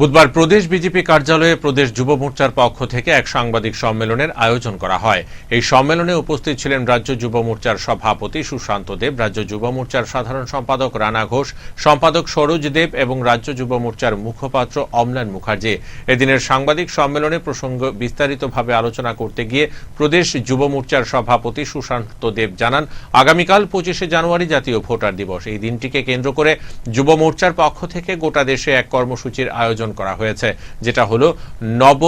বুধবার প্রদেশ বিজেপি কার্যালয়ে প্রদেশ যুব মোর্চার পক্ষ থেকে এক সাংবাদিক সম্মেলনের আয়োজন করা হয়। এই সম্মেলনে উপস্থিত ছিলেন রাজ্য যুব মোর্চার সভাপতি সুশান্ত দেব, রাজ্য যুব মোর্চার সাধারণ সম্পাদক রানা ঘোষ, সম্পাদক সরোজ দেব এবং রাজ্য যুব মোর্চার মুখপাত্র অমলান মুখার্জি। এদিনের সাংবাদিক সম্মেলনে প্রসঙ্গ বিস্তারিতভাবে আলোচনা করতে গিয়ে প্রদেশ যুব মোর্চার সভাপতি সুশান্ত দেব জানান, আগামীকাল পঁচিশে জানুয়ারি জাতীয় ভোটার দিবস। এই দিনটিকে কেন্দ্র করে যুব মোর্চার পক্ষ থেকে গোটা দেশে এক কর্মসূচির আয়োজন করা হয়েছে, যেটা হলো নব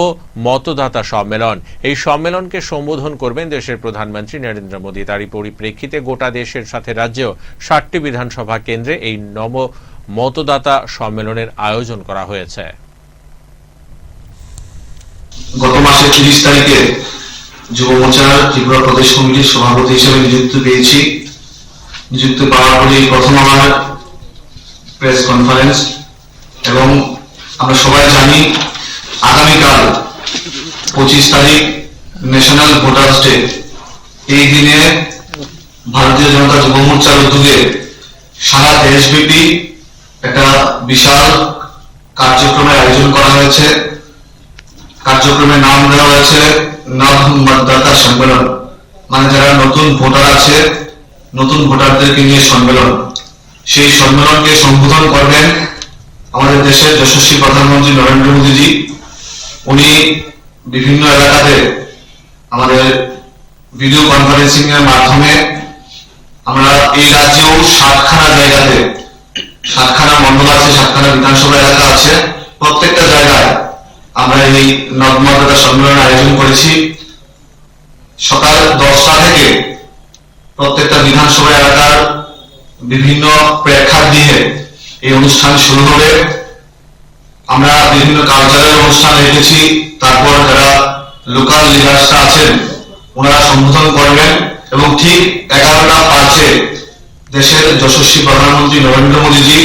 মতদাতা সম্মেলন। এই সম্মেলনকে সম্বোধন করবেন দেশের প্রধানমন্ত্রী নরেন্দ্র মোদী। তারই পরিপ্রেক্ষিতে গোটা দেশের সাথে রাজ্যেও ষাটটি বিধানসভা কেন্দ্রে এই নব মতদাতা সম্মেলনের আয়োজন করা হয়েছে। গত মাসের তিরিশ তারিখে যুব মোর্চার ত্রিপুরা প্রদেশ কমিটির সভাপতি হিসেবে নিযুক্ত পেয়েছি। নিযুক্ত পাওয়ার পরেই প্রথম আমার প্রেস কনফারেন্স এবং আমরা সবাই জানি আগামীকাল পঁচিশ তারিখ ন্যাশনাল ভোটার্স ডে। এই দিনে ভারতীয় জনতা যুব মোর্চার উদ্যোগে সারা দেশব্যাপী একটা বিশাল কার্যক্রমের আয়োজন করা হয়েছে। কার্যক্রমের নাম দেওয়া হয়েছে নব মতদাতা সম্মেলন। মানে যারা নতুন ভোটার আছে, নতুন ভোটারদেরকে নিয়ে সম্মেলন। সেই সম্মেলনকে সম্বোধন করবেন আমাদের দেশের যশস্বী প্রধানমন্ত্রী নরেন্দ্র মোদীজি, উনি বিভিন্ন এলাকাতে আমাদের ভিডিও কনফারেন্সিং এর মাধ্যমে আমরা এই রাজ্যেও সাতখানা জায়গাতে, সাতখানা মন্ডল আছে, সাতখানা বিধানসভা এলাকা আছে, প্রত্যেকটা জায়গায় আমরা এই নবমততা সম্মেলন আয়োজন করেছি। সকাল দশটা থেকে প্রত্যেকটা বিধানসভা এলাকার বিভিন্ন প্রেক্ষার দিয়ে এই অনুষ্ঠান শুরু হবে। আমরা বিভিন্ন কালচারাল অনুষ্ঠান রেখেছি তারপর যারা লোকাল লিডার্সরা আছেন, ওনারা সম্বোধন করবেন এবং ঠিক এগারোটা পাঁচে দেশের যশস্বী প্রধানমন্ত্রী নরেন্দ্র মোদীজি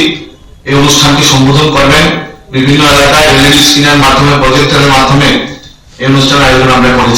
এই অনুষ্ঠানটি সম্বোধন করবেন। বিভিন্ন এলাকায় এলইডি স্ক্রিনের মাধ্যমে প্রজেক্টরের মাধ্যমে এই অনুষ্ঠানের আয়োজন আমরা করেছি।